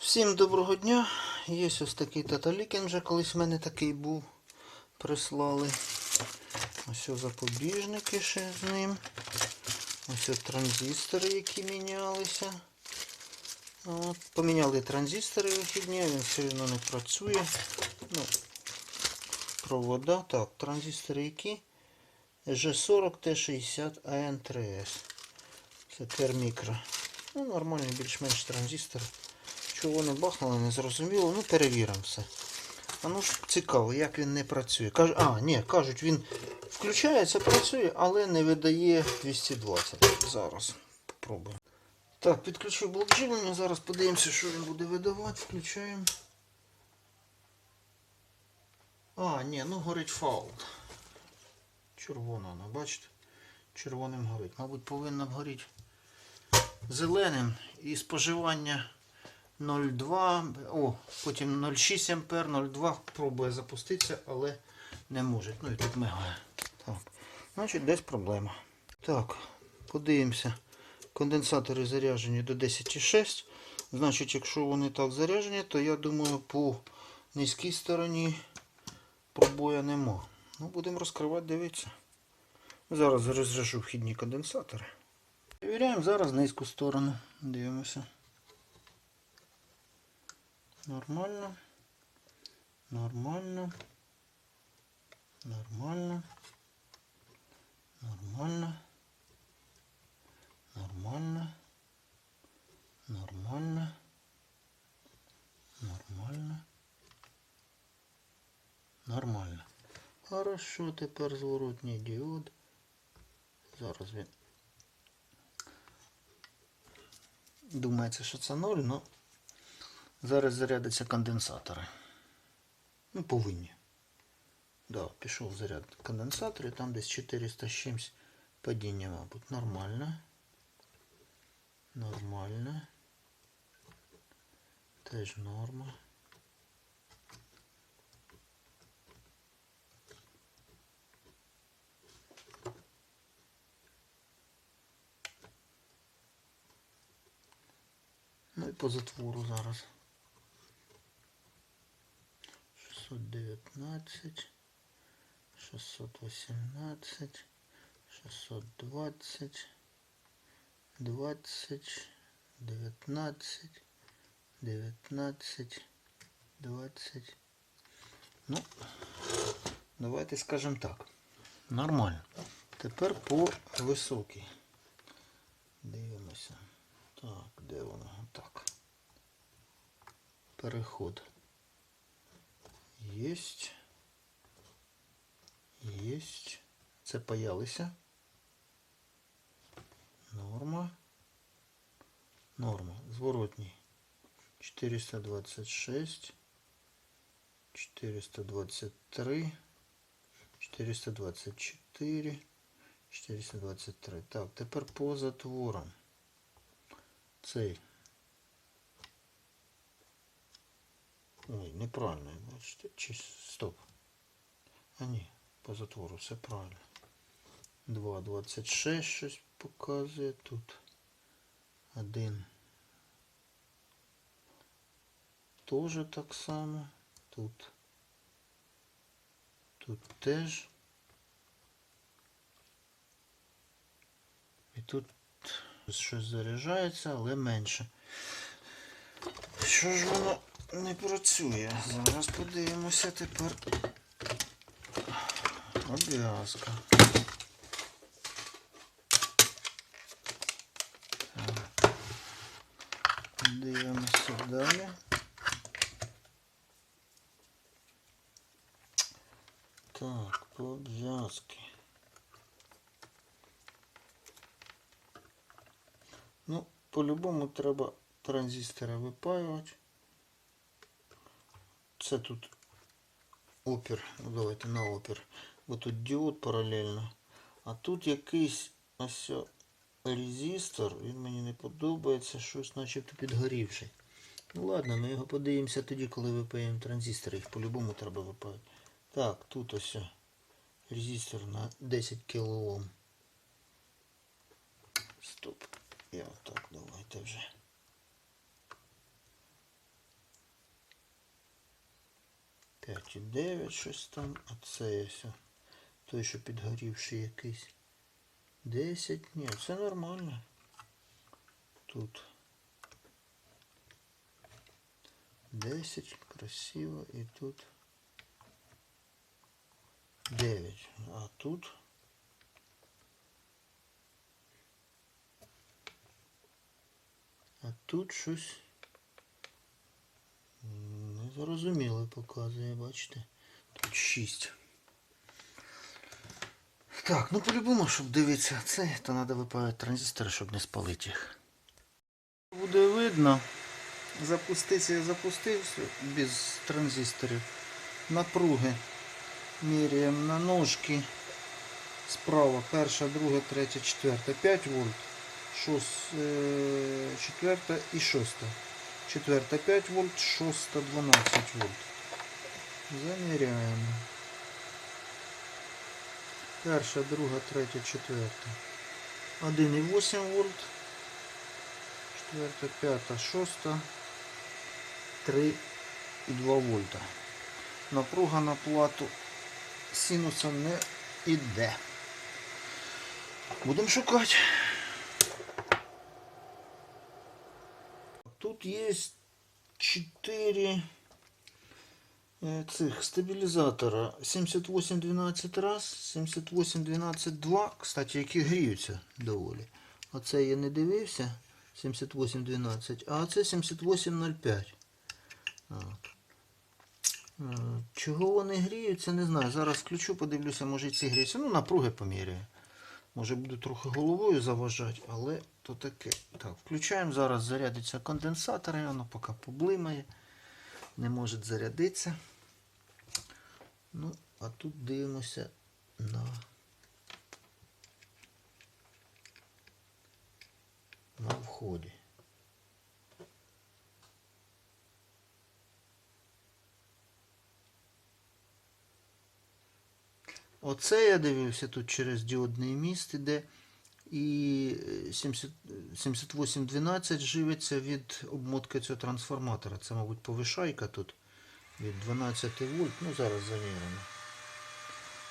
Всім доброго дня. Є ось такий таталікін вже колись в мене такий був. Прислали. Ось ось запобіжники ще з ним. Ось ось транзистори, які мінялися. От, поміняли транзистори вихідні, він все одно не працює. Ну, провода. Так, транзистори які? G40 T60 AN3S. Це термікро. Ну, нормальний більш-менш транзистор. Чого вони бахнули, не зрозуміло. Ну, перевіримо все. А ну ж цікаво, як він не працює. Каж... А, ні, кажуть, він включається, працює, але не видає 220. Зараз попробуємо. Так, підключив блок живлення. Зараз подивимося, що він буде видавати. Включаємо. А, ні, ну горить фаул. Червона вона, бачите? Червоним горить. Мабуть, повинна б горіти зеленим і споживання 0,2, о, потім 0,6 ампер, 0,2 пробує запуститися, але не може. Ну і тут мигає. Так. Значить, десь проблема. Так, подивимося. Конденсатори заряджені до 10,6. Значить, якщо вони так заряджені, то я думаю, по низькій стороні пробоя нема. Ну, будемо розкривати, дивитися. Зараз розряжу вхідні конденсатори. Перевіряємо зараз низьку сторону. Дивимося. нормально, нормально, нормально, нормально, нормально, нормально, нормально, нормально. Хорошо, теперь зворотній діод. Зараз він. Думається, що це 0, але... зараз зарядяться конденсатори. Ну, повинні. Да, пішов заряд конденсаторів, там десь 400 з чимось падіння, мабуть. Нормально. Нормально. Теж норма. Ну і по затвору зараз. 619, 618, 620, 20, 19, 19, 20. Ну, давайте скажемо так. Нормально. Тепер по високій. Дивимося. Так, де воно? Так. Переход. Єсть. Єсть. Це паялися. Норма. Норма. Зворотній. 426. 423. 424. 423. Так, тепер по затворам. Цей. Ой, неправильно, бачите. Чи стоп. А ні, по затвору все правильно. 2,26 щось показує тут. Один. Тоже так само. Тут. Тут теж. І тут щось заряджається, але менше. Що ж воно не працює? Зараз подивимося тепер. Обв'язка. Дивимося далі. Так, по обв'язки. Ну, по-любому треба транзистори випаювати. Це тут опір. Ну, давайте на опір. Бо тут діод паралельно. А тут якийсь ось резистор. Він мені не подобається. Щось начебто підгорівший. Ну ладно, ми його подивимося тоді, коли випаємо транзистори. Їх по-любому треба випаяти. Так, тут ось резистор на 10 кОм. Стоп. Я отак давайте вже. 9 щось там, а це ось. Той, що підгорівший якийсь. 10. Ні, це нормально. Тут 10, красиво, і тут 9. А тут А тут щось м, незрозуміло показує, бачите? Тут 6. Так, ну по-любому, щоб дивитися це, то треба випадати транзистори, щоб не спалити їх. Буде видно. Запустився я запустився без транзисторів. Напруги. Міряємо на ножки. Справа перша, друга, третя, четверта. 5 вольт. Шос, е, четверта і шоста. Четверта 5 вольт, шоста 12 вольт. Заміряємо. Перша, друга, третя, четверта. 1,8 вольт. Четверта, п'ята, шоста. 3,2 вольта. Напруга на плату синусом не йде. Будемо шукати. Тут є 4 цих стабілізатора 7812 раз, 7812 2, кстати, які гріються доволі. Оце я не дивився 7812, а це 7805. От. Чого вони гріються, не знаю. Зараз включу, подивлюся, може ці гріються. Ну, напруги поміряю. Може буду трохи головою заважати, але то таке. Так, включаємо. Зараз зарядиться конденсатор, і воно поки поблимає. Не може зарядитися. Ну, а тут дивимося на, на вході. Оце я дивився тут через діодний міст іде. І е, 70 7812 живиться від обмотки цього трансформатора. Це, мабуть, повишайка тут від 12 вольт. Ну, зараз замірено.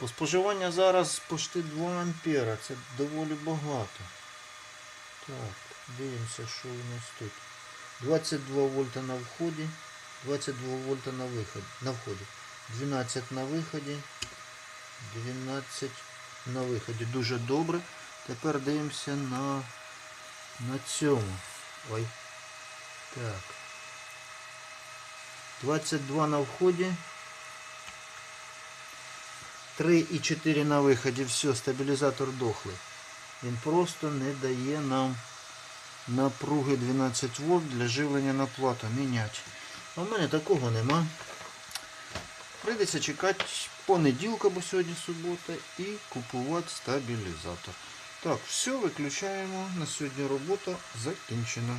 По споживання зараз почти 2 ампера. Це доволі багато. Так, дивимося, що у нас тут. 22 вольта на вході, 22 вольта на виході, на вході. 12 на виході. 12 на виході. Дуже добре. Тепер дивимося на, на цьому. Ой. Так. 22 на вході. 3 і 4 на виході. Все, стабілізатор дохлий. Він просто не дає нам напруги 12 вольт для живлення на плату. Міняти. А в мене такого нема. Прийдеться чекати понеділка, бо сьогодні субота, і купувати стабілізатор. Так, все, виключаємо. На сьогодні робота закінчена.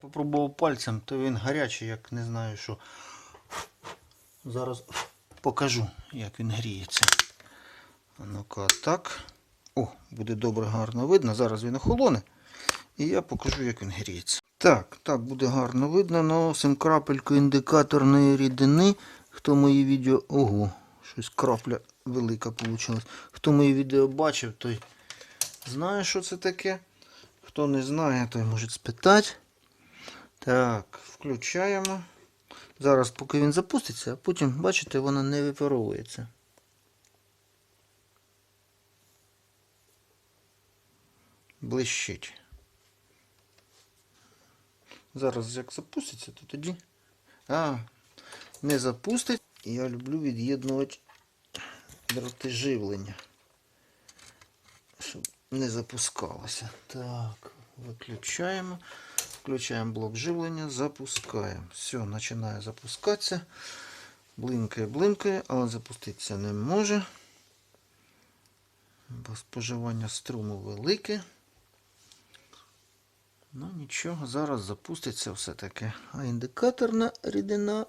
Попробував пальцем, то він гарячий, як не знаю що. Зараз покажу, як він гріється. Ну-ка, так. О, буде добре, гарно видно. Зараз він охолоне. І я покажу, як він гріється. Так, так, буде гарно видно. Наносимо крапельку індикаторної рідини. Хто мої відео... Ого, щось крапля велика вийшла. Хто мої відео бачив, той знає, що це таке. Хто не знає, той може спитати. Так, включаємо. Зараз, поки він запуститься, а потім, бачите, вона не випаровується. Блищить. Зараз як запуститься, то тоді. А, не запустить. Я люблю від'єднувати дроти живлення. Щоб не запускалося. Так, виключаємо. Включаємо блок живлення, запускаємо. Все, починає запускатися. Блинкає, блинкає, але запуститися не може. Бо споживання струму велике. Ну нічого, зараз запуститься все-таки. А індикаторна рідина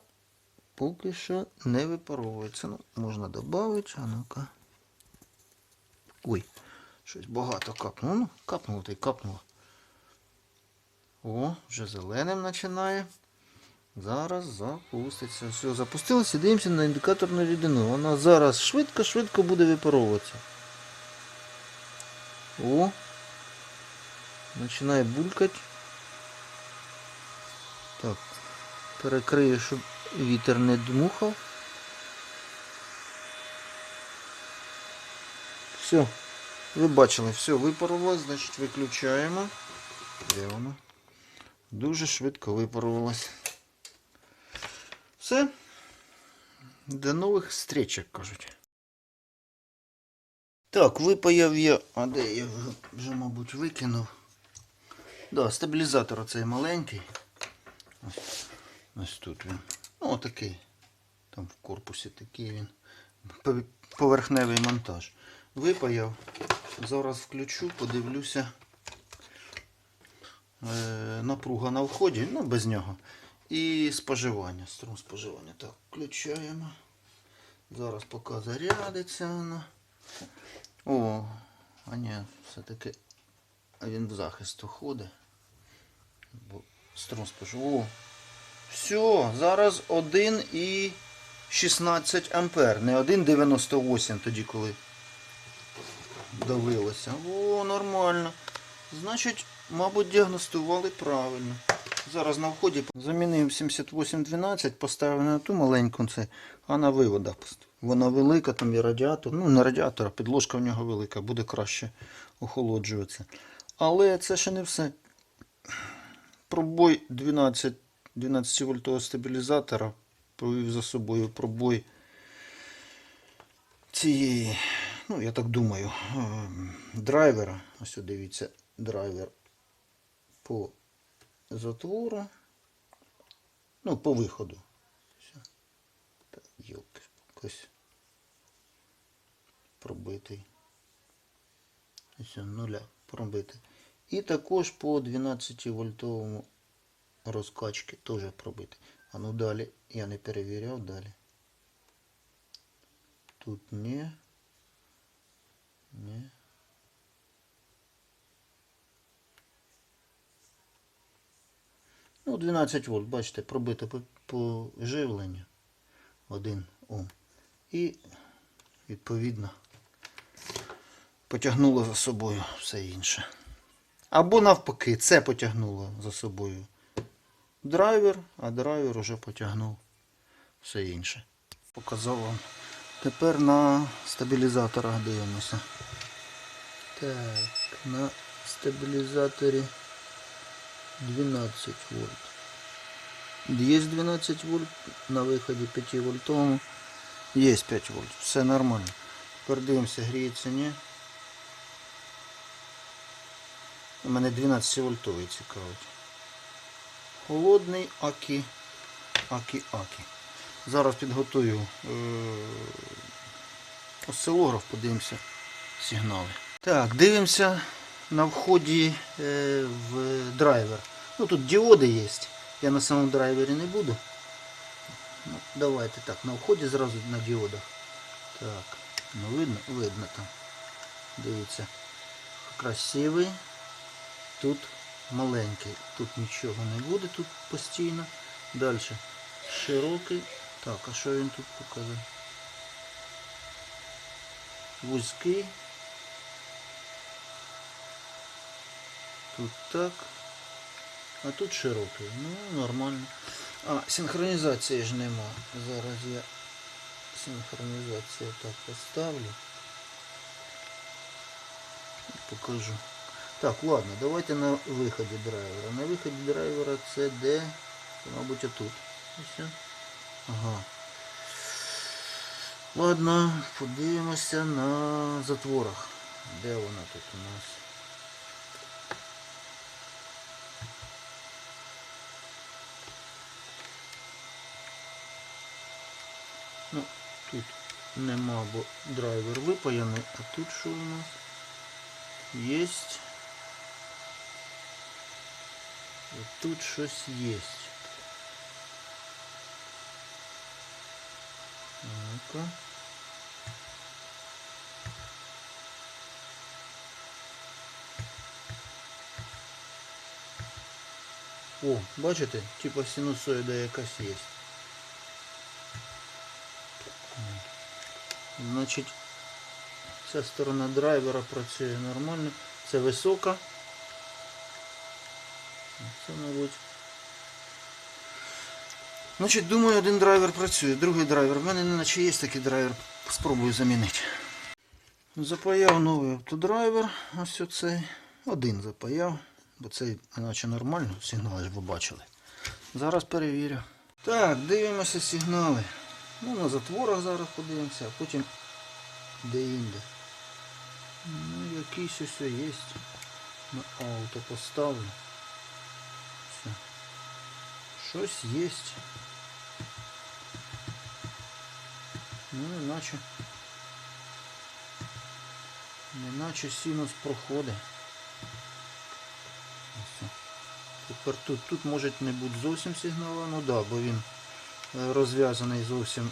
поки що не випаровується. Ну, можна додати, а ну-ка. Ой, щось багато капнуло. Ну, капнуло та й капнуло. О, вже зеленим починає. Зараз запуститься. Все, запустилося, дивимося на індикаторну рідину. Вона зараз швидко-швидко буде випаровуватися. О! Починає булькати. Так. Перекрию, щоб вітер не дмухав. Все. Ви бачили, все випарувалось, значить виключаємо. Де воно? Дуже швидко випарувалось. Все. До нових зустріч, як кажуть. Так, випаяв я. А де я вже, вже мабуть, викинув. Да, стабілізатор оцей маленький. Ось, ось тут він. Ну, отакий. Там в корпусі такий він. Поверхневий монтаж. Випаяв. Зараз включу, подивлюся. Е, напруга на вході, ну без нього. І споживання, струм споживання. Так, включаємо. Зараз поки зарядиться вона. О, а ні, все-таки він в захист уходить. Бо струм споживання. Все, зараз 1,16 ампер, не 1,98 тоді, коли давилося. О, нормально. Значить, мабуть, діагностували правильно. Зараз на вході замінив 7812, поставив на ту маленьку це, а на виводах. Вона велика, там і радіатор. Ну, не радіатор, а підложка в нього велика, буде краще охолоджуватися. Але це ще не все. Пробой 12, 12 вольтового стабілізатора провів за собою пробой цієї, ну я так думаю, ем, драйвера. Ось дивіться, драйвер по затвору. Ну, по виходу. Так, йолки, якось пробитий. Ось нуля пробитий. І також по 12 вольтовому розкачки теж пробитий. А ну далі, я не перевіряв далі. Тут не. Не. Ну, 12 вольт, бачите, пробито по, по живленню. 1 Ом. І, відповідно, потягнуло за собою все інше. Або навпаки, це потягнуло за собою драйвер, а драйвер уже потягнув все інше. Показав вам. Тепер на стабілізаторах дивимося. Так, на стабілізаторі 12 вольт. Є 12 вольт, на виході 5 вольтовому. Є 5 вольт. Все нормально. Тепер дивимося, гріється, ні. У мене 12 вольтовий цікавить. Холодний акі. Акі-акі. Зараз підготую е- осцилограф, подивимося сигнали. Так, дивимося на вході е, в драйвер. Ну тут діоди є. Я на самому драйвері не буду. Ну, давайте так, на вході зразу на діодах. Так, ну видно, видно там. Дивіться. Красивий. Тут маленький. Тут нічого не буде, тут постійно. Далі. Широкий. Так, а що він тут показує? Вузький. Тут так. А тут широкий. Ну, нормально. А, синхронізації ж нема. Зараз я синхронізацію так поставлю. Покажу. Так, ладно, давайте на виході драйвера. На виході драйвера це де? Мабуть, отут. Ось. Ага. Ладно, подивимося на затворах. Де вона тут у нас? Ну, тут нема, бо драйвер випаяний, а тут що у нас? Єсть. От тут щось єсть. Ну-ка. О, бачите? Типа синусоїда якась є. Значить, ця сторона драйвера працює нормально. Це висока. Це, мабуть. Значить, думаю, один драйвер працює, другий драйвер. В мене наче є такий драйвер. Спробую замінити. Запаяв новий автодрайвер. Ось оцей. Один запаяв, бо цей іначе нормально, сигнали ж ви бачили. Зараз перевірю. Так, дивимося сигнали. Ну, на затворах зараз подивимося, а потім де-інде. Ну, якийсь ось є. На ауто поставлю. Щось є. Ну, іначе. Неначе синус проходить. Тепер тут, тут може не бути зовсім сигналу, ну да, бо він е, розв'язаний зовсім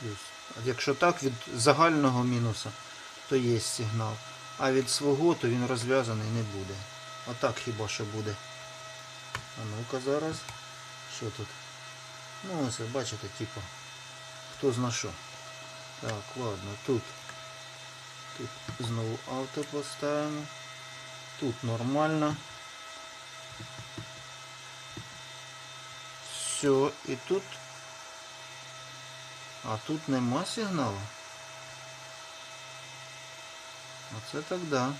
плюс. А якщо так, від загального мінуса, то є сигнал. А від свого, то він розв'язаний не буде. А так хіба що буде. А ну-ка зараз. Що тут? Ну ось, бачите, типу. Хто зна що. Так, ладно, тут. Тут знову авто поставимо. Тут нормально. Все, і тут. А тут нема сигналу. Оце так да.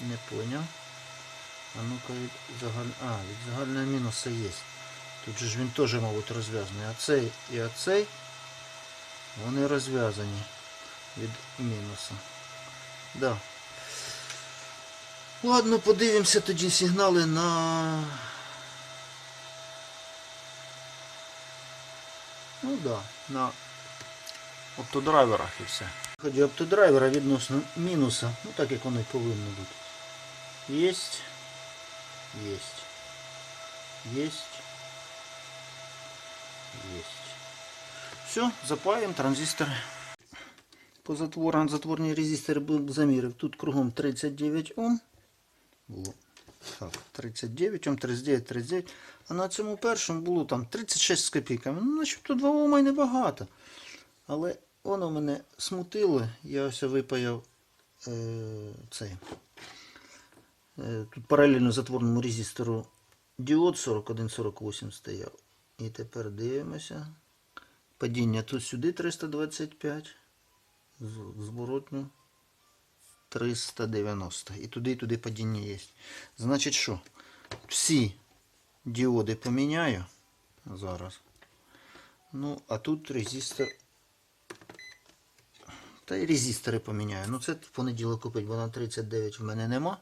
Не понял. А ну-ка від загаль... А, від загального мінуса є. Тут же ж він теж, мабуть, розв'язаний. А цей і оцей вони розв'язані від мінуса. Да. Ладно, подивимося тоді сигнали на. Ну да, на оптодрайверах і все. Ході оптодрайвера відносно мінуса, ну так як воно і повинно бути. Єсть. Єсть. Єсть. Єсть. Все, запаємо транзистори. По затворам затворні резистори був замірив. Тут кругом 39 Ом. Було. Так, 39 Ом, 39, 39. А на цьому першому було там 36 з копійками. Ну, начебто 2 Ома й небагато. Але воно мене смутило. Я ось випаяв е, цей. Е, Тут паралельно затворному резистору діод 4148 стояв. І тепер дивимося. Падіння тут сюди 325. з- Зворотню 390. І туди, і туди падіння є. Значить що? Всі діоди поміняю зараз. Ну, а тут резистор. Та й резистори поміняю. Ну це в понеділок купить, бо на 39 в мене нема.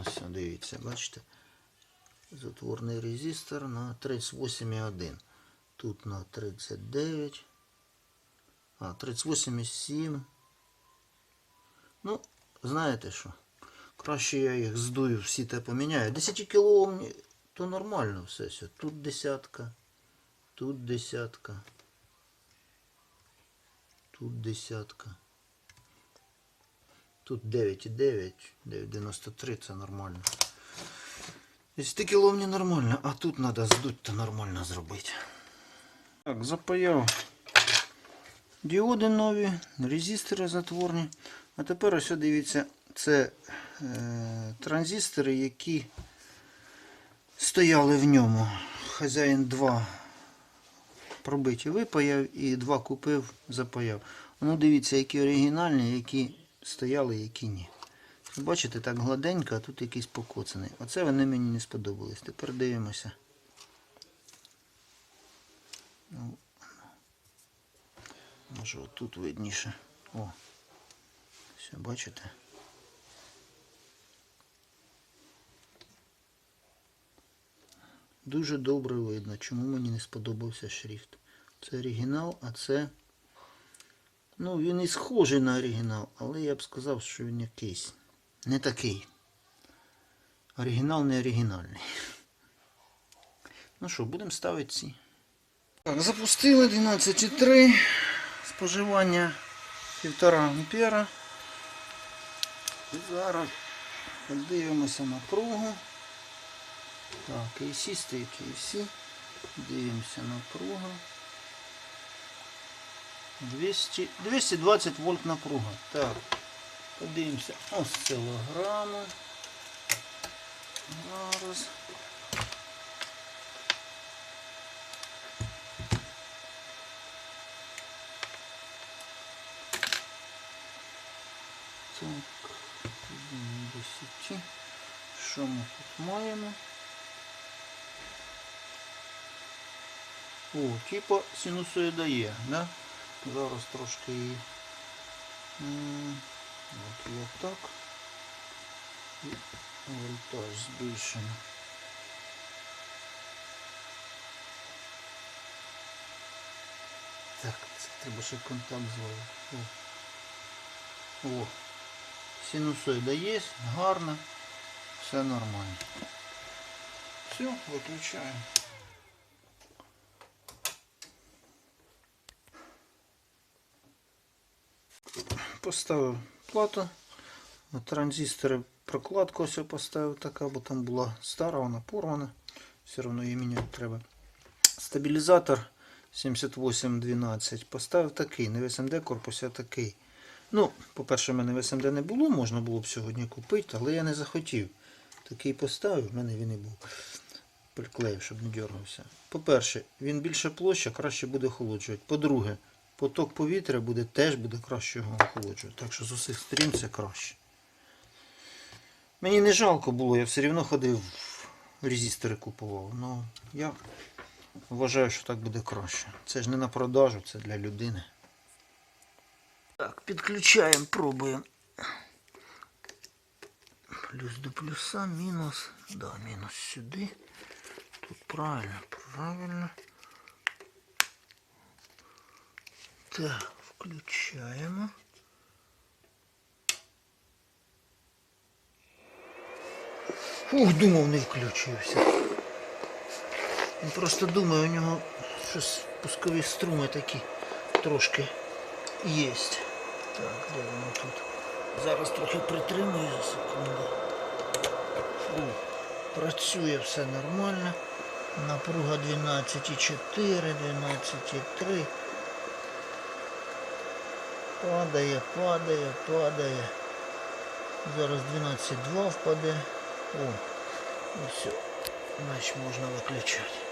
Ось, дивіться, бачите. Затворний резистор на 38,1. Тут на 39. А, 38,7. Ну, знаєте що? Краще я їх здую, всі те поміняю. 10 кОм то нормально все. все. Тут десятка. Тут десятка. Тут десятка. Тут 9,9, 9,93 це нормально. 10 кіловні нормально, а тут треба здуть то нормально зробити. Так, запаяв діоди нові, резистори затворні. А тепер ось дивіться, це е, транзистори, які стояли в ньому. Хазяїн 2 пробиті випаяв і 2 купив, запаяв. Ну дивіться, які оригінальні, які стояли, які ні. Бачите, так гладенько, а тут якийсь покоцаний. Оце вони мені не сподобались. Тепер дивимося. Ну, може отут видніше. О. Все, бачите? Дуже добре видно, чому мені не сподобався шрифт. Це оригінал, а це. Ну, він і схожий на оригінал, але я б сказав, що він якийсь. Не такий. Оригінал не оригінальний. Ну що, будемо ставити ці. Так, запустили 12,3. Споживання півтора ампера. І зараз подивимося напругу. Так, AC стоїть AC. Дивимося напругу. 200, 220 вольт напруга. Так, подивимося осцилограму. Зараз. Так, сіті. Що ми тут маємо? О, типа синусоїда є, да? Зараз трошки її. От я так. І вольтаж збільшено. Так, це треба ще контакт зловити. О. О. Синусоїда є, гарно, все нормально. Все, виключаємо. Поставив плату. Транзистори прокладку ось поставив така, бо там була стара, вона порвана. Все одно її міняти треба. Стабілізатор 7812. Поставив такий, не в SMD корпусі, а такий. Ну, по-перше, в мене в SMD не було, можна було б сьогодні купити, але я не захотів. Такий поставив, в мене він і був. Приклеїв, щоб не дергався. По-перше, він більше площа, краще буде охолоджувати. По-друге, поток повітря буде теж буде краще його охолоджувати. Так що з усіх сторін це краще. Мені не жалко було, я все одно ходив, резистори купував. Ну, я вважаю, що так буде краще. Це ж не на продажу, це для людини. Так, підключаємо, пробуємо. Плюс до плюса, мінус. Да, мінус сюди. Тут правильно, правильно. Так, включаємо. Ух, думав, не включився. Просто думає, у нього щось пускові струми такі трошки є. Так, де воно тут? Зараз трохи притримую за секунду. О, працює все нормально. Напруга 12,4, 12,3. Падає, падає, падає. Зараз 12,2 впаде. О, і все. Значить можна виключати.